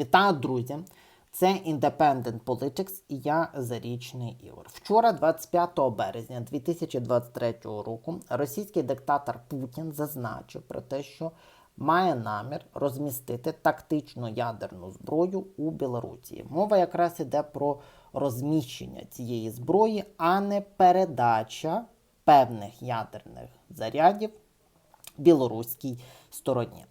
Вітаю, друзі! Це Independent Politics і я Зарічний Ігор. Вчора, 25 березня 2023 року, російський диктатор Путін зазначив про те, що має намір розмістити тактичну ядерну зброю у Білорусі. Мова якраз іде про розміщення цієї зброї, а не передача певних ядерних зарядів білоруській стороні.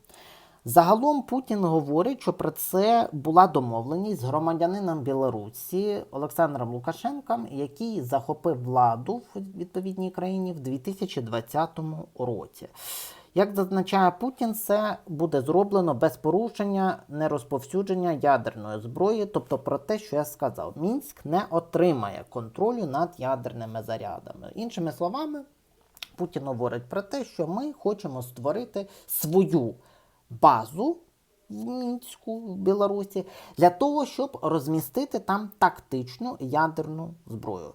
Загалом Путін говорить, що про це була домовленість з громадянином Білорусі Олександром Лукашенком, який захопив владу в відповідній країні в 2020 році. Як зазначає Путін, це буде зроблено без порушення нерозповсюдження ядерної зброї, тобто про те, що я сказав, Мінськ не отримає контролю над ядерними зарядами. Іншими словами, Путін говорить про те, що ми хочемо створити свою базу в Мінську, в Білорусі, для того, щоб розмістити там тактичну ядерну зброю.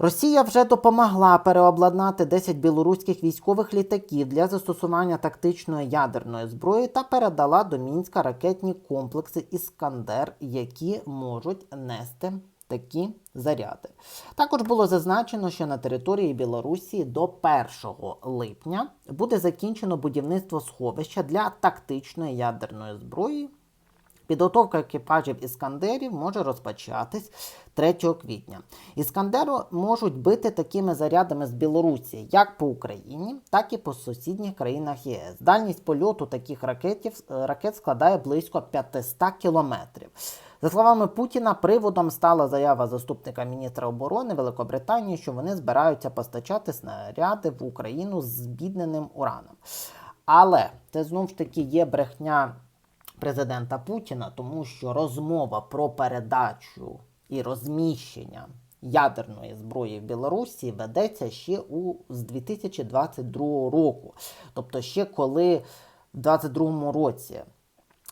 Росія вже допомогла переобладнати 10 білоруських військових літаків для застосування тактичної ядерної зброї та передала до Мінська ракетні комплекси Іскандер, які можуть нести такі заряди. Також було зазначено, що на території Білорусі до 1 липня буде закінчено будівництво сховища для тактичної ядерної зброї. Підготовка екіпажів іскандерів може розпочатись 3 квітня. Іскандери можуть бити такими зарядами з Білорусі як по Україні, так і по сусідніх країнах ЄС. Дальність польоту таких ракетів, ракет складає близько 500 кілометрів. За словами Путіна, приводом стала заява заступника міністра оборони Великобританії, що вони збираються постачати снаряди в Україну з збідненим ураном. Але це знов ж таки є брехня президента Путіна, тому що розмова про передачу і розміщення ядерної зброї в Білорусі ведеться ще у з 2022 року. Тобто, ще коли в 2022 році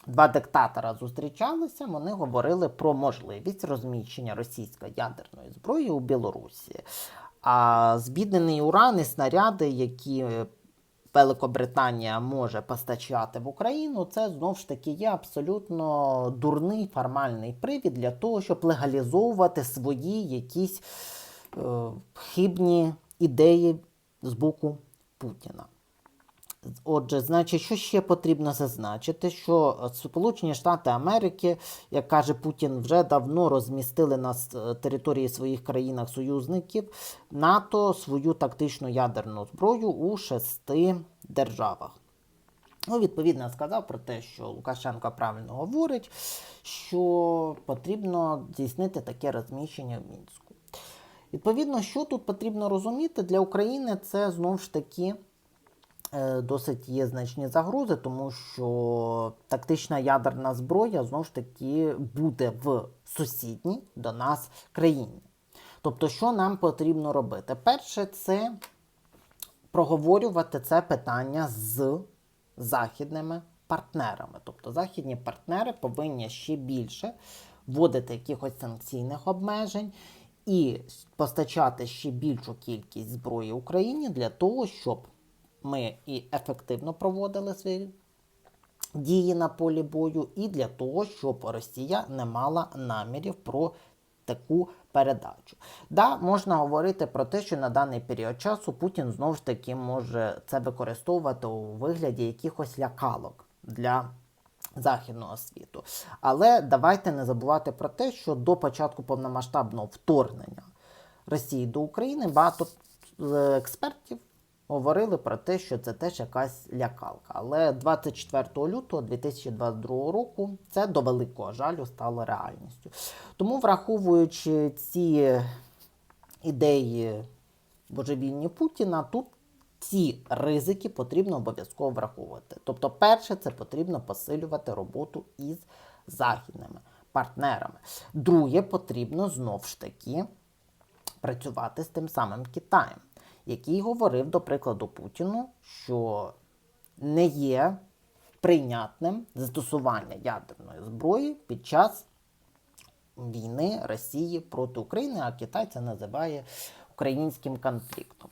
два диктатора зустрічалися, вони говорили про можливість розміщення російської ядерної зброї у Білорусі. А збіднений уран і снаряди, які Великобританія може постачати в Україну, це знову ж таки є абсолютно дурний формальний привід для того, щоб легалізовувати свої якісь е, хибні ідеї з боку Путіна. Отже, значить, що ще потрібно зазначити, що Сполучені Штати Америки, як каже Путін, вже давно розмістили на території своїх країнах союзників НАТО свою тактичну ядерну зброю у шести державах. Ну, відповідно, сказав про те, що Лукашенко правильно говорить, що потрібно здійснити таке розміщення в Мінську. Відповідно, що тут потрібно розуміти для України, це знову ж таки е, досить є значні загрози, тому що тактична ядерна зброя знову ж таки буде в сусідній до нас країні. Тобто, що нам потрібно робити? Перше, це проговорювати це питання з західними партнерами. Тобто західні партнери повинні ще більше вводити якихось санкційних обмежень і постачати ще більшу кількість зброї Україні для того, щоб ми і ефективно проводили свої дії на полі бою, і для того, щоб Росія не мала намірів про таку передачу. Да, можна говорити про те, що на даний період часу Путін знову ж таки може це використовувати у вигляді якихось лякалок для західного світу. Але давайте не забувати про те, що до початку повномасштабного вторгнення Росії до України багато е, експертів говорили про те, що це теж якась лякалка. Але 24 лютого 2022 року це до великого жалю стало реальністю. Тому, враховуючи ці ідеї божевільні Путіна, тут ці ризики потрібно обов'язково враховувати. Тобто, перше, це потрібно посилювати роботу із західними партнерами. Друге, потрібно знов ж таки працювати з тим самим Китаєм, який говорив, до прикладу, Путіну, що не є прийнятним застосування ядерної зброї під час війни Росії проти України, а Китай це називає українським конфліктом.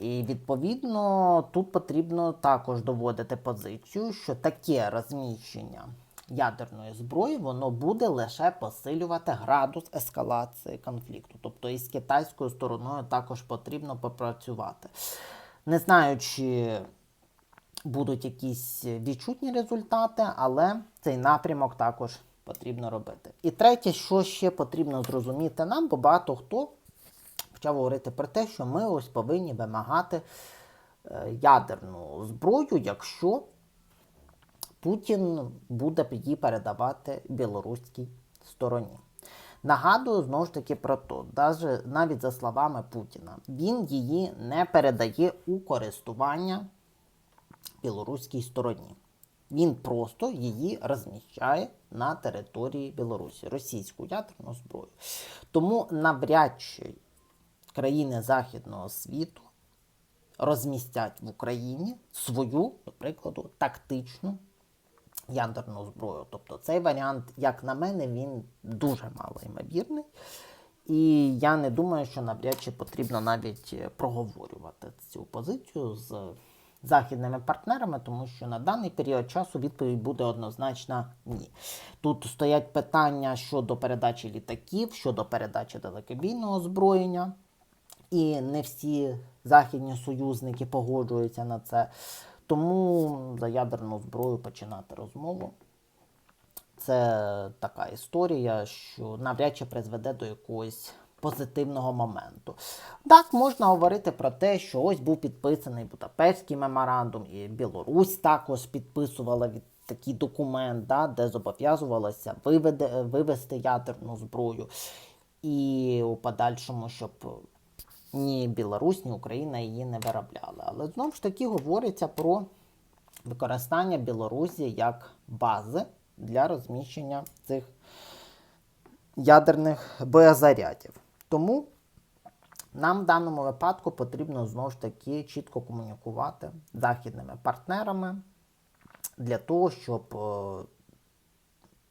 І відповідно тут потрібно також доводити позицію, що таке розміщення ядерної зброї, воно буде лише посилювати градус ескалації конфлікту. Тобто і з китайською стороною також потрібно попрацювати. Не знаю, чи будуть якісь відчутні результати, але цей напрямок також потрібно робити. І третє, що ще потрібно зрозуміти нам, бо багато хто почав говорити про те, що ми ось повинні вимагати е, ядерну зброю, якщо Путін буде її передавати білоруській стороні. Нагадую знову ж таки про то, навіть за словами Путіна, він її не передає у користування білоруській стороні. Він просто її розміщає на території Білорусі, російську ядерну зброю. Тому навряд чи країни Західного світу розмістять в Україні свою, до прикладу, тактичну ядерну зброю. Тобто цей варіант, як на мене, він дуже мало ймовірний. І я не думаю, що навряд чи потрібно навіть е, проговорювати цю позицію з західними партнерами, тому що на даний період часу відповідь буде однозначно ні. Тут стоять питання щодо передачі літаків, щодо передачі далекобійного озброєння. І не всі західні союзники погоджуються на це. Тому за ядерну зброю починати розмову. Це така історія, що навряд чи призведе до якогось позитивного моменту. Так, можна говорити про те, що ось був підписаний Будапештський меморандум, і Білорусь також підписувала від такий документ, да, де зобов'язувалася виведе, вивести ядерну зброю. І у подальшому, щоб ні Білорусь, ні Україна її не виробляли. Але знову ж таки говориться про використання Білорусі як бази для розміщення цих ядерних боєзарядів. Тому нам в даному випадку потрібно знову ж таки чітко комунікувати з західними партнерами для того, щоб е,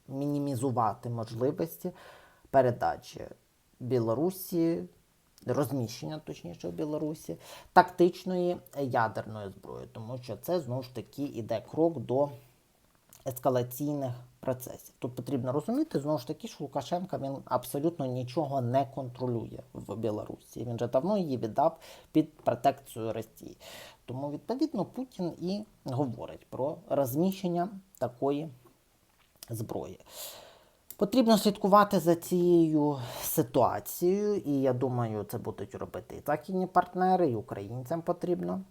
мінімізувати можливості передачі Білорусі, розміщення, точніше, в Білорусі, тактичної ядерної зброї, тому що це знову ж таки іде крок до ескалаційних процесів. Тут потрібно розуміти, знову ж таки, що Лукашенка він абсолютно нічого не контролює в Білорусі. Він вже давно її віддав під протекцію Росії. Тому, відповідно, Путін і говорить про розміщення такої зброї. Потрібно слідкувати за цією ситуацією, і я думаю, це будуть робити і західні партнери, і українцям потрібно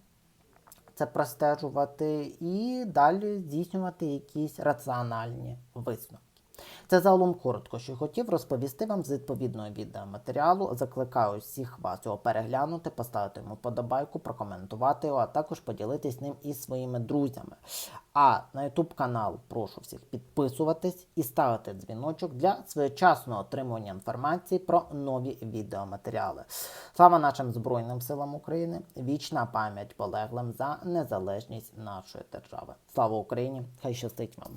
це простежувати, і далі здійснювати якісь раціональні висновки. Це загалом коротко, що хотів розповісти вам з відповідного відеоматеріалу. Закликаю всіх вас його переглянути, поставити йому подобайку, прокоментувати його, а також поділитись ним із своїми друзями. А на YouTube канал прошу всіх підписуватись і ставити дзвіночок для своєчасного отримування інформації про нові відеоматеріали. Слава нашим Збройним силам України! Вічна пам'ять полеглим за незалежність нашої держави. Слава Україні! Хай щастить вам!